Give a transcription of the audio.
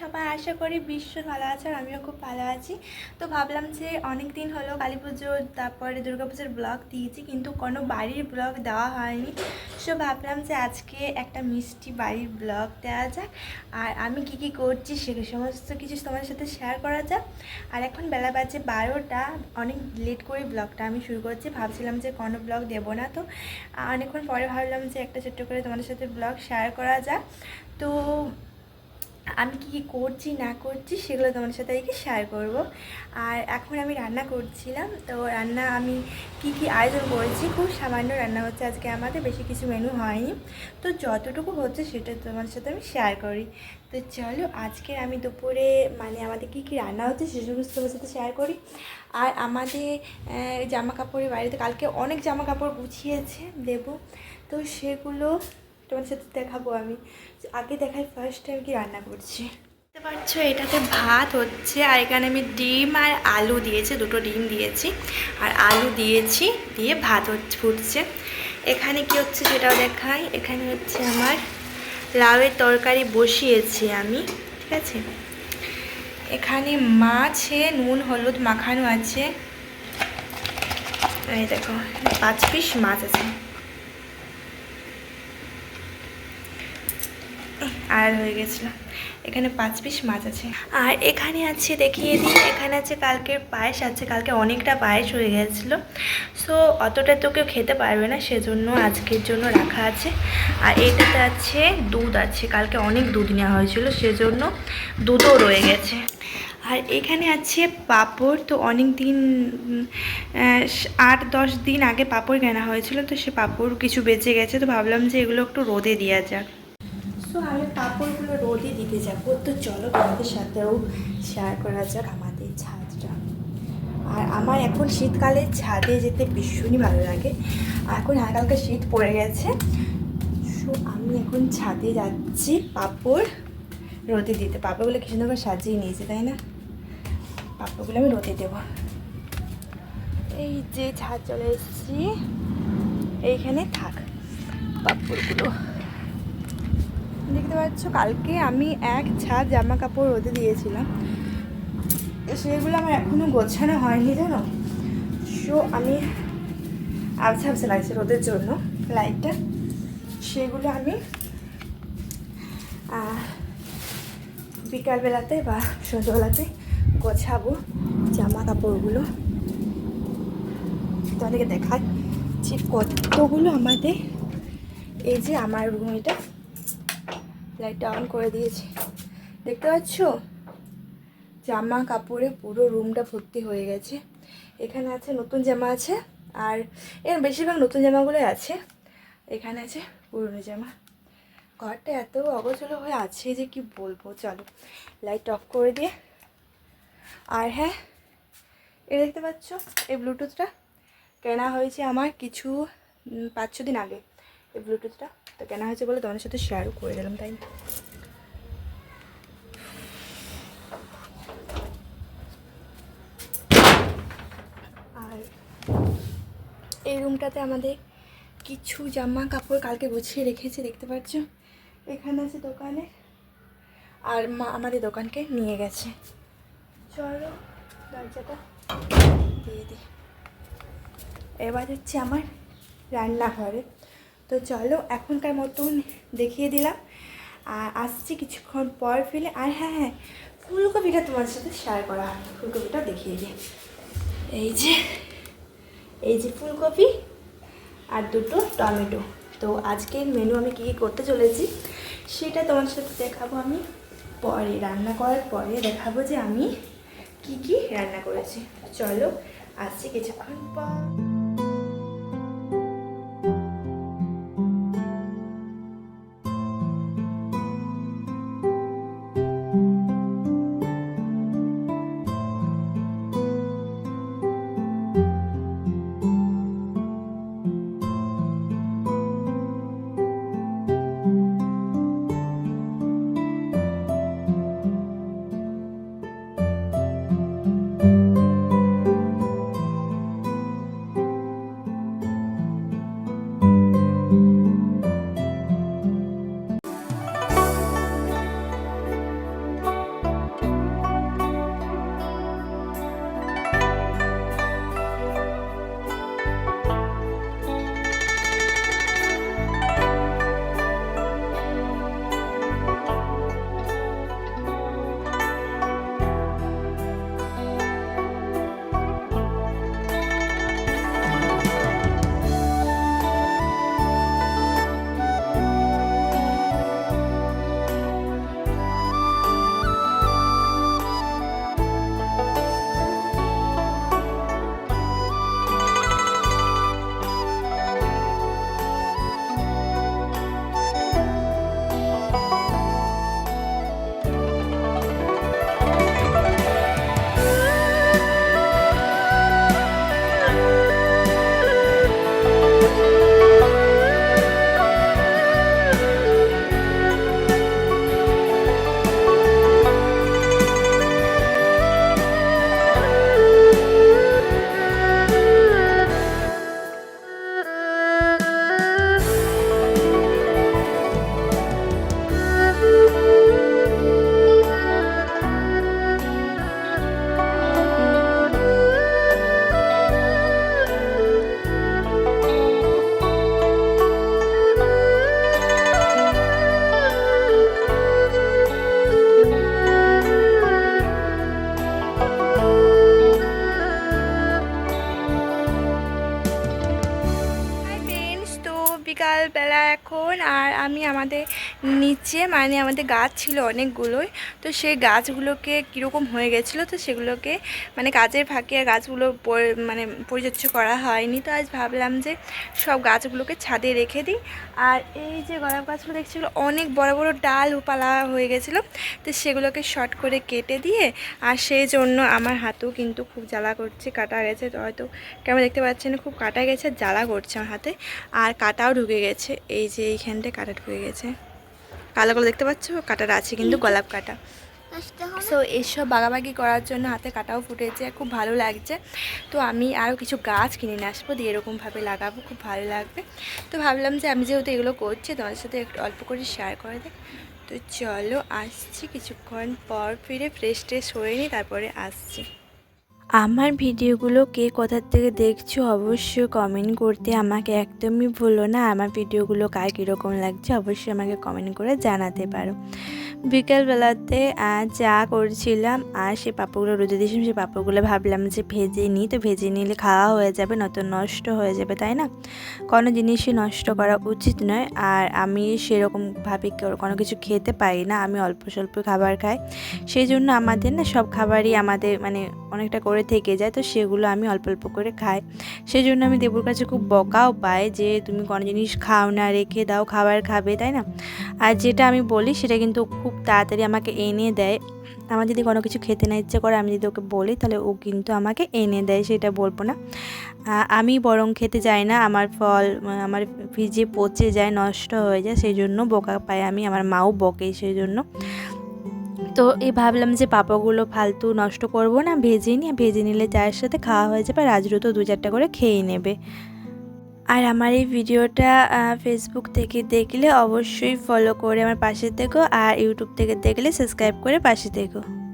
সবাই আশা করি ভীষণ ভালো আছে আর আমিও খুব ভালো আছি। তো ভাবলাম যে অনেক দিন হলো কালী পুজো তারপরে দুর্গা পুজোর ব্লগ দিয়েছি কিন্তু কোনো বাড়ির ব্লগ দেওয়া হয়নি। সো ভাবলাম যে আজকে একটা মিষ্টি বাড়ির ব্লগ দেওয়া যাক আর আমি কি কি করছি সে সমস্ত কিছু তোমাদের সাথে শেয়ার করা যাক। আর এখন বেলা বাজে বারোটা, অনেক লেট করে ব্লগটা আমি শুরু করছি। ভাবছিলাম যে কোনো ব্লগ দেবো না তো। অনেকক্ষণ পরে ভাবলাম যে একটা ছোট্ট করে তোমাদের সাথে ব্লগ শেয়ার করা যাক। তো আমি কী কী করছি, না করছি সেগুলো তোমাদের সাথে আজকে শেয়ার করব। আর এখন আমি রান্না করছিলাম, তো রান্না আমি কি কি আয়োজন করেছি, খুব সামান্য রান্না হচ্ছে আজকে আমাদের, বেশি কিছু মেনু হয়নি। তো যতটুকু হচ্ছে সেটা তোমাদের সাথে আমি শেয়ার করি। তো চলো আজকে আমি দুপুরে মানে আমাদের কী কী রান্না হচ্ছে সে সমস্ত তোমার সাথে শেয়ার করি। আর আমাদের জামা কাপড়ের বাড়িতে কালকে অনেক জামা কাপড় গুছিয়েছে দেবো। তো সেগুলো তোমার সাথে দেখাবো আমি। আগে দেখাই ফার্স্ট টাইম কি রান্না করছি? দেখতে পাচ্ছ, এটাতে ভাত হচ্ছে, আর এখানে আমি ডিম আর আলু দিয়েছি, দুটো ডিম দিয়েছি। আর আলু দিয়েছি, দিয়ে ভাত হচ্ছে, ফুটছে। এখানে কি হচ্ছে সেটাও দেখাই। এখানে হচ্ছে আমার লাউয়ের তরকারি বসিয়েছি আমি, ঠিক আছে? এখানে মাছে নুন, হলুদ মাখানো আছে। এই দেখো, পাঁচ পিস মাছ আছে। আর হয়ে গেছিল। এখানে পাঁচ পিস মাছ আছে। আর এখানে আছে, দেখিয়ে দিই, এখানে আছে কালকের পায়েস আছে কালকে অনেকটা পায়েস হয়ে গেছিল। সো অতটা তো কেউ খেতে পারবে না, সেজন্য আজকের জন্য রাখা আছে। আর এটাতে আছে দুধ আছে, কালকে অনেক দুধ নেওয়া হয়েছিল, সেজন্য দুধও রয়ে গেছে। আর এখানে আছে পাপড়, তো অনেক দিন আট দশ দিন আগে পাপড় কেনা হয়েছিল, তো সে পাপড় কিছু বেঁচে গেছে, তো ভাবলাম যে এগুলো একটু রোদে দেওয়া যাক। সো আমি পাঁপড়গুলো রোদে দিতে যাব? তো চলো তোমাদের সাথেও শেয়ার করা যাক আমাদের ছাদটা। আর আমার এখন শীতকালে ছাদে যেতে ভীষণই ভালো লাগে। এখন হালকা শীত পড়ে গেছে। সো আমি এখন ছাদে যাচ্ছি পাঁপড় রোদে দিতে। পাপড়গুলো কি সুন্দর সাজিয়ে নিয়েছে, তাই না? পাপড়গুলো আমি রোদে দেবো। এই যে ছাদ চলে এসেছি। এইখানে থাক পাঁপড়গুলো। দেখতে পাচ্ছ, কালকে আমি এক ছাদ জামা কাপড় রোদে দিয়েছিলাম সেগুলো আমার এখনও গোছানো হয়নি, জানো? সো আমি আবছা আবছা লাগছে রোদের জন্য, লাইটটা। সেগুলো আমি বিকালবেলাতে বা সন্ধ্যাবেলাতে গোছাবো জামা কাপড়গুলো তোমাদেরকে দেখাই যে কতগুলো আমাদের, এই যে আমার রুম এটা। লাইটটা অন করে দিয়েছি। দেখতে পাচ্ছ? জামা কাপড়ে পুরো রুমটা ভর্তি হয়ে গেছে। এখানে আছে নতুন জামা আছে, আর এর বেশিরভাগ নতুন জামাগুলোই আছে। এখানে আছে পুরনো জামা। ঘরটা এত অগোছলো হয়ে আছে যে কি বলব, চলো। লাইট অফ করে দিয়ে। আর হ্যাঁ এ দেখতে পাচ্ছ? এই ব্লুটুথটা কেনা হয়েছে আমার কিছু পাঁচ দিন আগে। এই ব্লুটুথটা। তো কেনা হয়েছে বলে তোমাদের সাথে শেয়ারও করে দিলাম, তাই আর এই রুমটাতে আমাদের কিছু জামা কাপড় কালকে গুছিয়ে রেখেছি, দেখতে পাচ্ছ? এখানে আছে দোকানে। আর মা আমাদের দোকানকে নিয়ে গেছে। চলো, দরজাটা দিয়ে দিই। এবার হচ্ছে আমার রান্নাঘরে। তো চলো এখনকার মতন দেখিয়ে দিলাম। আর আসছি কিছুক্ষণ পর ফেলে আর হ্যাঁ হ্যাঁ ফুলকপিটা তোমার সাথে শেয়ার করা হয়। ফুলকপিটা দেখিয়ে দিই। এই যে এই যে ফুলকপি আর দুটো টমেটো। তো আজকের মেনু আমি কী কী করতে চলেছি, সেটা তোমার সাথে দেখাবো আমি। পরে, রান্না করার পরে দেখাবো যে আমি কি কি রান্না করেছি। চলো, আসছি কিছুক্ষণ পর। আমি আমাদের নিচে মানে আমাদের গাছ ছিল অনেকগুলোই, তো সেই গাছগুলোকে কীরকম হয়ে গেছিল, তো সেগুলোকে মানে কাজের ফাঁকে গাছগুলো মানে পরিচর্যা করা হয়নি। তো আজ ভাবলাম যে সব গাছগুলোকে ছাদে রেখে দিই। আর এই যে গোলাপ গাছগুলো দেখছি, এগুলো অনেক বড় বড় ডাল পালা হয়ে গেছিল, তো সেগুলোকে শর্ট করে কেটে দিয়ে, আর সেই জন্য আমার হাতেও কিন্তু খুব জ্বালা করছে, কাটা গেছে, তো হয়তো কেমন দেখতে পাচ্ছেন, খুব কাটা গেছে, জ্বালা করছে আমার হাতে, আর কাটাও ঢুকে গেছে, এই যে এইখানটায় কাটা ঢুকে গেছে। কালো কালো দেখতে পাচ্ছ? কাটাটা আছে কিন্তু গোলাপ কাটা। সো এইসব বাগাবাগি করার জন্য হাতে কাটাও ফুটেছে খুব ভালো লাগছে। তো আমি আরও কিছু গাছ কিনে নিয়ে আসব দিয়ে এরকমভাবে লাগাবো খুব ভালো লাগবে। তো ভাবলাম যে আমি যেহেতু এগুলো করছি তোমাদের সাথে একটু অল্প করে শেয়ার করে দিই। তো চলো আসছি। কিছুক্ষণ পর ফিরে ফ্রেশ ট্রেশ হয়ে নিই তারপরে আসছি। আমার ভিডিওগুলো কে কোথার থেকে দেখছ অবশ্যই কমেন্ট করতে আমাকে একদমই ভুলো না। আমার ভিডিওগুলো কার কীরকম লাগছে অবশ্যই আমাকে কমেন্ট করে জানাতে পারো। বিকেলবেলাতে চা করছিলাম, আর সে পাঁপড়গুলো রোদে দিয়েছিলাম সেই পাঁপড়গুলো ভাবলাম যে ভেজে নিই। তো ভেজে নিলে খাওয়া হয়ে যাবে, নয়তো নষ্ট হয়ে যাবে, তাই না? কোনো জিনিসই নষ্ট করা উচিত নয়, আর আমি সেরকমভাবে কোনো কিছু খেতে পারি না। আমি অল্প স্বল্প খাবার খাই। সেই জন্য আমাদের না সব খাবারই আমাদের মানে অনেকটা করে থেকে যায়, তো সেগুলো আমি অল্প অল্প করে খাই। সেই জন্য আমি দেবুর কাছে খুব বকাও পাই যে, তুমি কোনো জিনিস খাও না, রেখে দাও, খাবার খাবে তাই না? আর যেটা আমি বলি, সেটা কিন্তু খুব তাড়াতাড়ি আমাকে এনে দেয়। আমার যদি কোনো কিছু খেতে না ইচ্ছে করে, আমি যদি ওকে বলি, তাহলে ও কিন্তু আমাকে এনে দেয়, সেটা বলব না। আমি বরং খেতে যাই না, আমার ফল আমার ফ্রিজে পচে যায়, নষ্ট হয়ে যায় সেই জন্য বোকা পাই আমি, আমার মাও বকে সেই জন্য তো এই ভাবলাম যে পাপাগুলো ফালতু নষ্ট করব না, ভেজে নিয়ে, ভেজে নিলে চায়ের সাথে খাওয়া হয়ে যাবে রাজরু তো দু চারটা করে খেয়ে নেবে। আর আমার এই ভিডিওটা ফেসবুক থেকে দেখলে অবশ্যই ফলো করে আমার পাশে থেকো, আর ইউটিউব থেকে দেখলে সাবস্ক্রাইব করে পাশে থেকো।